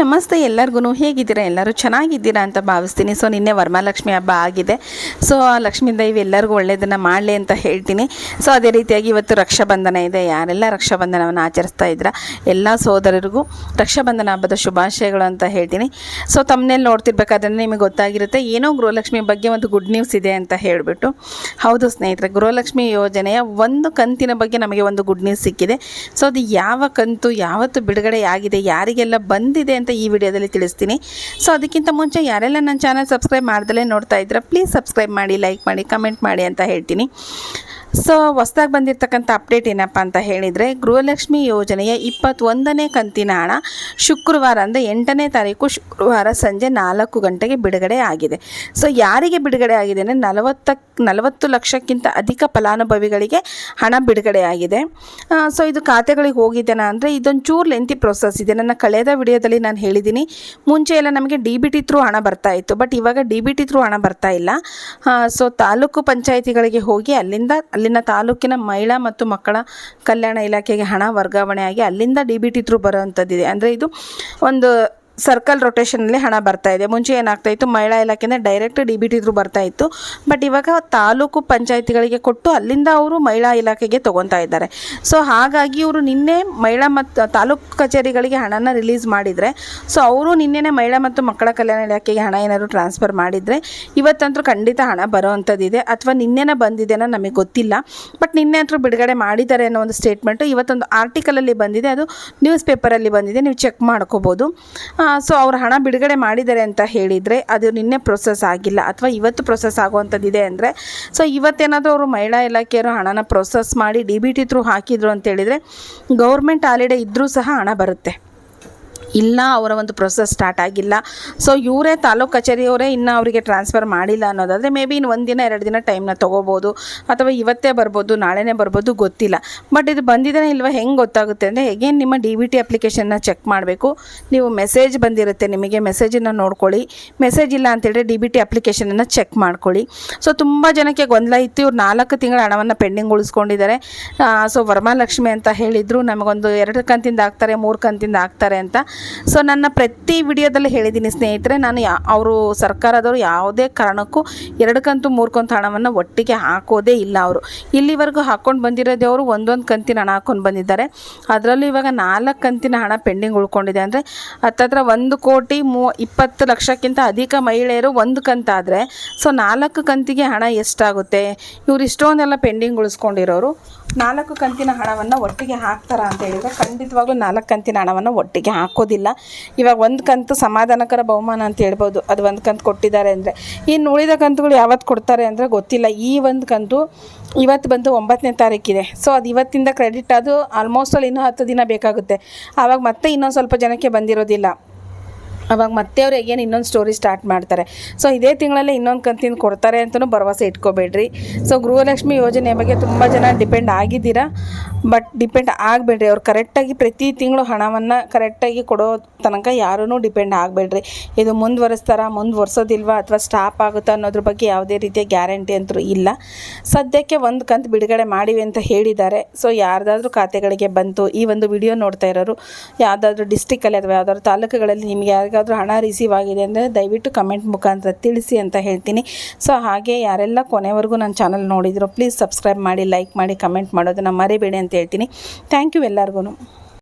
ನಮಸ್ತೆ ಎಲ್ಲರಿಗೂ ಹೇಗಿದ್ದೀರಾ? ಎಲ್ಲರೂ ಚೆನ್ನಾಗಿದ್ದೀರಾ ಅಂತ ಭಾವಿಸ್ತೀನಿ. ಸೊ ನಿನ್ನೆ ವರಮಹಾಲಕ್ಷ್ಮಿ ಹಬ್ಬ ಆಗಿದೆ. ಸೊ ಆ ಲಕ್ಷ್ಮೀ ದೈವಿ ಎಲ್ಲರಿಗೂ ಒಳ್ಳೆಯದನ್ನು ಮಾಡಲಿ ಅಂತ ಹೇಳ್ತೀನಿ. ಸೊ ಅದೇ ರೀತಿಯಾಗಿ ಇವತ್ತು ರಕ್ಷಾಬಂಧನ ಇದೆ. ಯಾರೆಲ್ಲ ರಕ್ಷಾಬಂಧನವನ್ನು ಆಚರಿಸ್ತಾ ಇದ್ರ ಎಲ್ಲ ಸೋದರರಿಗೂ ರಕ್ಷಾಬಂಧನ ಹಬ್ಬದ ಶುಭಾಶಯಗಳು ಅಂತ ಹೇಳ್ತೀನಿ. ಸೊ ತಮ್ಮನೇಲಿ ನೋಡ್ತಿರ್ಬೇಕಾದ್ರೆ ನಿಮಗೆ ಗೊತ್ತಾಗಿರುತ್ತೆ. ಏನೋ ಗೃಹಲಕ್ಷ್ಮಿ ಬಗ್ಗೆ ಒಂದು ಗುಡ್ ನ್ಯೂಸ್ ಇದೆ ಅಂತ ಹೇಳಿಬಿಟ್ಟು. ಹೌದು ಸ್ನೇಹಿತರೆ, ಗೃಹಲಕ್ಷ್ಮಿ ಯೋಜನೆಯ ಒಂದು ಕಂತಿನ ಬಗ್ಗೆ ನಮಗೆ ಒಂದು ಗುಡ್ ನ್ಯೂಸ್ ಸಿಕ್ಕಿದೆ. ಸೊ ಅದು ಯಾವ ಕಂತು, ಯಾವತ್ತು ಬಿಡುಗಡೆ ಆಗಿದೆ ಯಾರಿಗೆಲ್ಲ ಬಂದಿದೆ ಅಂತ ಈ ವಿಡಿಯೋದಲ್ಲಿ ತಿಳಿಸ್ತೀನಿ. ಸೊ ಅದಕ್ಕಿಂತ ಮುಂಚೆ ಯಾರೆಲ್ಲ ನನ್ನ ಚಾನಲ್ ಸಬ್ಸ್ಕ್ರೈಬ್ ಮಾಡ್ದಲೇ ನೋಡ್ತಾ ಇದ್ದೀರಾ ಪ್ಲೀಸ್ ಸಬ್ಸ್ಕ್ರೈಬ್ ಮಾಡಿ ಲೈಕ್ ಮಾಡಿ ಕಮೆಂಟ್ ಮಾಡಿ ಅಂತ ಹೇಳ್ತೀನಿ. ಸೊ ಹೊಸ್ದಾಗಿ ಬಂದಿರತಕ್ಕಂಥ ಅಪ್ಡೇಟ್ ಏನಪ್ಪ ಅಂತ ಹೇಳಿದರೆ, ಗೃಹಲಕ್ಷ್ಮಿ ಯೋಜನೆಯ ಇಪ್ಪತ್ತೊಂದನೇ ಕಂತಿನ ಹಣ ಶುಕ್ರವಾರ ಅಂದರೆ ಎಂಟನೇ ತಾರೀಕು ಶುಕ್ರವಾರ ಸಂಜೆ ನಾಲ್ಕು ಗಂಟೆಗೆ ಬಿಡುಗಡೆ ಆಗಿದೆ. ಸೊ ಯಾರಿಗೆ ಬಿಡುಗಡೆ ಆಗಿದೆ ಅಂದರೆ ನಲವತ್ತ ನಲವತ್ತು ಲಕ್ಷಕ್ಕಿಂತ ಅಧಿಕ ಫಲಾನುಭವಿಗಳಿಗೆ ಹಣ ಬಿಡುಗಡೆ ಆಗಿದೆ. ಸೊ ಇದು ಖಾತೆಗಳಿಗೆ ಹೋಗಿದ್ದೇನಾ ಅಂದರೆ ಇದೊಂದು ಚೂರು ಲೆಂತಿ ಪ್ರೊಸೆಸ್ ಇದೆ. ನನ್ನ ಕಳೆದ ವಿಡಿಯೋದಲ್ಲಿ ನಾನು ಹೇಳಿದ್ದೀನಿ, ಮುಂಚೆ ಎಲ್ಲ ನಮಗೆ ಡಿ ಬಿ ಟಿ ಥ್ರೂ ಹಣ ಬರ್ತಾ ಇತ್ತು ಬಟ್ ಇವಾಗ ಡಿ ಬಿ ಟಿ ಥ್ರೂ ಹಣ ಬರ್ತಾ ಇಲ್ಲ. ಸೊ ತಾಲೂಕು ಪಂಚಾಯಿತಿಗಳಿಗೆ ಹೋಗಿ ಅಲ್ಲಿಂದ ಅಲ್ಲಿನ ತಾಲೂಕಿನ ಮಹಿಳಾ ಮತ್ತು ಮಕ್ಕಳ ಕಲ್ಯಾಣ ಇಲಾಖೆಗೆ ಹಣ ವರ್ಗಾವಣೆಯಾಗಿ ಅಲ್ಲಿಂದ ಡಿ ಬಿ ಟಿ ಥ್ರೂ ಬರೋವಂಥದ್ದಿದೆ. ಅಂದರೆ ಇದು ಒಂದು ಸರ್ಕಲ್ ರೊಟೇಷನಲ್ಲಿ ಹಣ ಬರ್ತಾ ಇದೆ. ಮುಂಚೆ ಏನಾಗ್ತಾ ಇತ್ತು, ಮಹಿಳಾ ಇಲಾಖೆಯಿಂದ direct D B T through ಬರ್ತಾ ಇತ್ತು. ಬಟ್ ಇವಾಗ ತಾಲೂಕು ಪಂಚಾಯಿತಿಗಳಿಗೆ ಕೊಟ್ಟು ಅಲ್ಲಿಂದ ಅವರು ಮಹಿಳಾ ಇಲಾಖೆಗೆ ತೊಗೊತಾ ಇದ್ದಾರೆ. ಸೊ ಹಾಗಾಗಿ ಇವರು ನಿನ್ನೆ ಮಹಿಳಾ ಮತ್ತು ತಾಲೂಕು ಕಚೇರಿಗಳಿಗೆ ಹಣನ ರಿಲೀಸ್ ಮಾಡಿದರೆ ಸೊ ಅವರು ನಿನ್ನೆನೇ ಮಹಿಳಾ ಮತ್ತು ಮಕ್ಕಳ ಕಲ್ಯಾಣ ಇಲಾಖೆಗೆ ಹಣ ಏನಾದರೂ ಟ್ರಾನ್ಸ್ಫರ್ ಮಾಡಿದರೆ ಇವತ್ತಂತೂ ಖಂಡಿತ ಹಣ ಬರೋವಂಥದ್ದಿದೆ ಅಥವಾ ನಿನ್ನೆನೇ ಬಂದಿದೆನೋ ನಮಗೆ ಗೊತ್ತಿಲ್ಲ. ಬಟ್ ನಿನ್ನೆ ಅಂತೂ ಬಿಡುಗಡೆ ಮಾಡಿದ್ದಾರೆ ಅನ್ನೋ ಒಂದು ಸ್ಟೇಟ್ಮೆಂಟು ಇವತ್ತೊಂದು ಆರ್ಟಿಕಲಲ್ಲಿ ಬಂದಿದೆ. ಅದು ನ್ಯೂಸ್ ಪೇಪರಲ್ಲಿ ಬಂದಿದೆ. ನೀವು ಚೆಕ್ ಮಾಡ್ಕೋಬೋದು. ಸೊ ಅವ್ರು ಹಣ ಬಿಡುಗಡೆ ಮಾಡಿದ್ದಾರೆ ಅಂತ ಹೇಳಿದರೆ ಅದು ನಿನ್ನೆ ಪ್ರೊಸೆಸ್ ಆಗಿಲ್ಲ ಅಥವಾ ಇವತ್ತು ಪ್ರೊಸೆಸ್ ಆಗುವಂಥದ್ದಿದೆ ಅಂದರೆ ಸೊ ಇವತ್ತೇನಾದರೂ ಅವರು ಮಹಿಳಾ ಇಲಾಖೆಯವರು ಹಣನ ಪ್ರೊಸೆಸ್ ಮಾಡಿ ಡಿ ಬಿ ಟಿ ಥ್ರೂ ಹಾಕಿದ್ರು ಅಂತ ಹೇಳಿದರೆ ಗೌರ್ಮೆಂಟ್ ಹಾಲಿಡೇ ಇದ್ದರೂ ಸಹ ಹಣ ಬರುತ್ತೆ. ಇಲ್ಲ, ಅವರ ಒಂದು ಪ್ರೊಸೆಸ್ ಸ್ಟಾರ್ಟ್ ಆಗಿಲ್ಲ. ಸೊ ಇವರೇ ತಾಲೂಕು ಕಚೇರಿಯವರೇ ಇನ್ನೂ ಅವರಿಗೆ ಟ್ರಾನ್ಸ್ಫರ್ ಮಾಡಿಲ್ಲ ಅನ್ನೋದಾದರೆ ಮೇ ಬಿ ಇನ್ನು ಒಂದು ದಿನ, ಎರಡು ದಿನ ಟೈಮ್ನ ತೊಗೋಬೋದು. ಅಥವಾ ಇವತ್ತೇ ಬರ್ಬೋದು, ನಾಳೆನೇ ಬರ್ಬೋದು, ಗೊತ್ತಿಲ್ಲ. ಬಟ್ ಇದು ಬಂದಿದೆ ಇಲ್ವಾ, ಹೆಂಗೆ ಗೊತ್ತಾಗುತ್ತೆ ಅಂದರೆ ಹೇಗೇನು ನಿಮ್ಮ ಡಿ ವಿ ಟಿ ಅಪ್ಲಿಕೇಶನ್ನ ಚೆಕ್ ಮಾಡಬೇಕು. ನೀವು ಮೆಸೇಜ್ ಬಂದಿರುತ್ತೆ, ನಿಮಗೆ ಮೆಸೇಜನ್ನು ನೋಡ್ಕೊಳ್ಳಿ. ಮೆಸೇಜ್ ಇಲ್ಲ ಅಂತೇಳಿ ಡಿ ಬಿ ಟಿ ಅಪ್ಲಿಕೇಶನನ್ನು ಚೆಕ್ ಮಾಡ್ಕೊಳ್ಳಿ. ಸೊ ತುಂಬ ಜನಕ್ಕೆ ಗೊಂದಲ ಇತ್ತು. ಇವ್ರು ನಾಲ್ಕು ತಿಂಗಳ ಹಣವನ್ನು ಪೆಂಡಿಂಗ್ ಉಳಿಸ್ಕೊಂಡಿದ್ದಾರೆ. ಸೊ ವರ್ಮಾಲಕ್ಷ್ಮಿ ಅಂತ ಹೇಳಿದರು. ನಮಗೊಂದು ಎರಡು ಕಂತಿಂದ ಆಗ್ತಾರೆ ಮೂರು ಕಂತಿಂದ ಆಗ್ತಾರೆ ಅಂತ. ಸೊ ನನ್ನ ಪ್ರತಿ ವಿಡಿಯೋದಲ್ಲಿ ಹೇಳಿದ್ದೀನಿ ಸ್ನೇಹಿತರೆ, ನಾನು ಯಾ, ಅವರು ಸರ್ಕಾರದವರು ಯಾವುದೇ ಕಾರಣಕ್ಕೂ ಎರಡು ಕಂತು ಮೂರು ಕಂತು ಹಣವನ್ನು ಒಟ್ಟಿಗೆ ಹಾಕೋದೇ ಇಲ್ಲ ಅವರು. ಇಲ್ಲಿವರೆಗೂ ಹಾಕ್ಕೊಂಡು ಬಂದಿರೋದೇ ಅವರು, ಒಂದೊಂದು ಕಂತಿನ ಹಣ ಹಾಕ್ಕೊಂಡು ಬಂದಿದ್ದಾರೆ. ಅದರಲ್ಲೂ ಇವಾಗ ನಾಲ್ಕು ಕಂತಿನ ಹಣ ಪೆಂಡಿಂಗ್ ಉಳ್ಕೊಂಡಿದೆ ಅಂದರೆ, ಹತ್ತತ್ರ ಒಂದು ಕೋಟಿ ಮೂ, ಇಪ್ಪತ್ತು ಲಕ್ಷಕ್ಕಿಂತ ಅಧಿಕ ಮಹಿಳೆಯರು ಒಂದು ಕಂತಾದರೆ, ಸೊ, ನಾಲ್ಕು ಕಂತಿಗೆ ಹಣ ಎಷ್ಟಾಗುತ್ತೆ? ಇವರು ಇಷ್ಟೊಂದೆಲ್ಲ ಪೆಂಡಿಂಗ್ ಉಳಿಸ್ಕೊಂಡಿರೋರು. ನಾಲ್ಕು ಕಂತಿನ ಹಣವನ್ನು ಒಟ್ಟಿಗೆ ಹಾಕ್ತಾರ ಅಂತ ಹೇಳಿದರೆ, ಖಂಡಿತವಾಗ್ಲೂ ನಾಲ್ಕು ಕಂತಿನ ಹಣವನ್ನು ಒಟ್ಟಿಗೆ ಹಾಕೋದಿಲ್ಲ ಇವಾಗ ಒಂದು ಕಂತು ಸಮಾಧಾನಕರ ಬಹುಮಾನ ಅಂತ ಹೇಳ್ಬೋದು. ಅದು ಒಂದು ಕಂತು ಕೊಟ್ಟಿದ್ದಾರೆ ಅಂದರೆ. ಇನ್ನು ಉಳಿದ ಕಂತುಗಳು ಯಾವತ್ತು ಕೊಡ್ತಾರೆ ಅಂದರೆ ಗೊತ್ತಿಲ್ಲ. ಈ ಒಂದು ಕಂತು ಇವತ್ತು ಬಂದು ಒಂಬತ್ತನೇ ತಾರೀಕಿದೆ. ಸೊ ಅದು ಇವತ್ತಿಂದ ಕ್ರೆಡಿಟ್ ಅದು ಆಲ್ಮೋಸ್ಟ್ ಅಲ್ಲಿ ಇನ್ನೂ ಹತ್ತು ದಿನ ಬೇಕಾಗುತ್ತೆ. ಆವಾಗ ಮತ್ತೆ ಇನ್ನೊಂದು ಸ್ವಲ್ಪ ಜನಕ್ಕೆ ಬಂದಿರೋದಿಲ್ಲ. ಅವಾಗ ಮತ್ತೆ ಅವ್ರು ಏನು ಇನ್ನೊಂದು ಸ್ಟೋರಿ ಸ್ಟಾರ್ಟ್ ಮಾಡ್ತಾರೆ. ಸೊ ಇದೇ ತಿಂಗಳಲ್ಲೇ ಇನ್ನೊಂದು ಕಂತಿನ ಕೊಡ್ತಾರೆ ಅಂತಲೂ ಭರವಸೆ ಇಟ್ಕೋಬೇಡ್ರಿ. ಸೊ ಗೃಹಲಕ್ಷ್ಮಿ ಯೋಜನೆ ಬಗ್ಗೆ ತುಂಬ ಜನ ಡಿಪೆಂಡ್ ಆಗಿದ್ದೀರಾ? ಬಟ್ ಡಿಪೆಂಡ್ ಆಗಬೇಡ್ರಿ. ಅವ್ರು ಕರೆಕ್ಟಾಗಿ ಪ್ರತಿ ತಿಂಗಳು ಹಣವನ್ನು ಕರೆಕ್ಟಾಗಿ ಕೊಡೋ ತನಕ ಯಾರೂ ಡಿಪೆಂಡ್ ಆಗಬೇಡ್ರಿ. ಇದು ಮುಂದುವರಿಸ್ತಾರ, ಮುಂದುವರ್ಸೋದಿಲ್ವಾ, ಅಥವಾ ಸ್ಟಾಪ್ ಆಗುತ್ತಾ ಅನ್ನೋದ್ರ ಬಗ್ಗೆ ಯಾವುದೇ ರೀತಿಯ ಗ್ಯಾರಂಟಿ ಅಂತೂ ಇಲ್ಲ. ಸದ್ಯಕ್ಕೆ ಒಂದು ಕಂತು ಬಿಡುಗಡೆ ಮಾಡಿವೆ ಅಂತ ಹೇಳಿದ್ದಾರೆ. ಸೊ ಯಾರ್ದಾದ್ರೂ ಖಾತೆಗಳಿಗೆ ಬಂತು ಈ ಒಂದು ವಿಡಿಯೋ ನೋಡ್ತಾ ಇರೋರು, ಯಾವುದಾದ್ರೂ ಡಿಸ್ಟಿಕಲ್ಲಿ ಅಥವಾ ಯಾವ್ದಾದ್ರು ತಾಲೂಕುಗಳಲ್ಲಿ ನಿಮಗೆ ಯಾರಿಗಾದ್ರೂ ಹಣ ರಿಸೀವ್ ಆಗಿದೆ ಅಂದರೆ ದಯವಿಟ್ಟು ಕಮೆಂಟ್ ಮುಖಾಂತರ ತಿಳಿಸಿ ಅಂತ ಹೇಳ್ತೀನಿ. ಸೊ ಹಾಗೆ ಯಾರೆಲ್ಲ ಕೊನೆವರೆಗೂ ನನ್ನ ಚಾನಲ್ ನೋಡಿದ್ರು ಪ್ಲೀಸ್ ಸಬ್ಸ್ಕ್ರೈಬ್ ಮಾಡಿ ಲೈಕ್ ಮಾಡಿ ಕಮೆಂಟ್ ಮಾಡೋದನ್ನು ಮರಿಬೇಡಿ ಅಂತ ಹೇಳ್ತೀನಿ. ಥ್ಯಾಂಕ್ ಯು ಎಲ್ಲರಿಗೂ